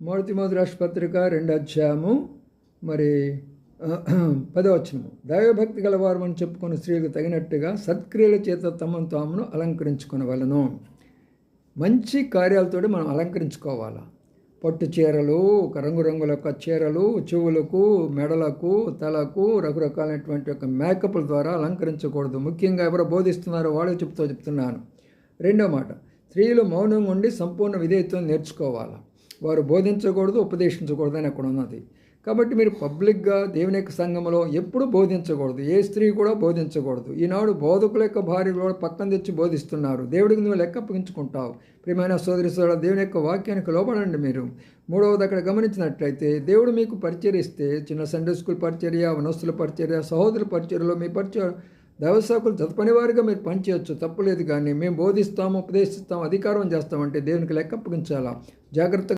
మూడతి మొదటి రాష్ట్రపత్రిక రెండు అధ్యాయము మరి పదవచనము దైవభక్తి గలవారు అని చెప్పుకున్న స్త్రీలకు తగినట్టుగా సత్క్రియల చేత తమను తామును అలంకరించుకునవలను మంచి కార్యాలతో మనం అలంకరించుకోవాలి. పట్టు చీరలు ఒక రంగురంగుల యొక్క చీరలు చెవులకు మెడలకు తలకు రకరకాలైనటువంటి యొక్క మేకప్ల ద్వారా అలంకరించకూడదు. ముఖ్యంగా ఎవరు బోధిస్తున్నారో వాళ్ళే చెప్తూ చెప్తున్నాను. రెండో మాట స్త్రీలు మౌనంగా ఉండి సంపూర్ణ విధేయత్వం నేర్చుకోవాలి. వారు బోధించకూడదు ఉపదేశించకూడదు అని అక్కడ ఉన్నది. కాబట్టి మీరు పబ్లిక్గా దేవుని యొక్క సంఘంలో ఎప్పుడు బోధించకూడదు. ఏ స్త్రీ కూడా బోధించకూడదు. ఈనాడు బోధకుల యొక్క భార్యలు కూడా పక్కన తెచ్చి బోధిస్తున్నారు. దేవుడికి నువ్వు లెక్క అప్పగించుకుంటావు ప్రియమైన సోదరి సోదర దేవుని యొక్క వాక్యానికి లోపడండి మీరు. మూడవది అక్కడ గమనించినట్లయితే దేవుడు మీకు పరిచరిస్తే చిన్న సండే స్కూల్ పరిచర్య వనస్తుల పరిచర్య సహోదరుల పరిచర్యలో మీ పరిచయం దైవశాఖలు చదువుకునే వారిగా మీరు పనిచేయచ్చు. తప్పులేదు కానీ మేము బోధిస్తాము ఉపదేశిస్తాము అధికారం చేస్తామంటే దేవునికి లెక్క అప్పగించాలా జాగ్రత్తగా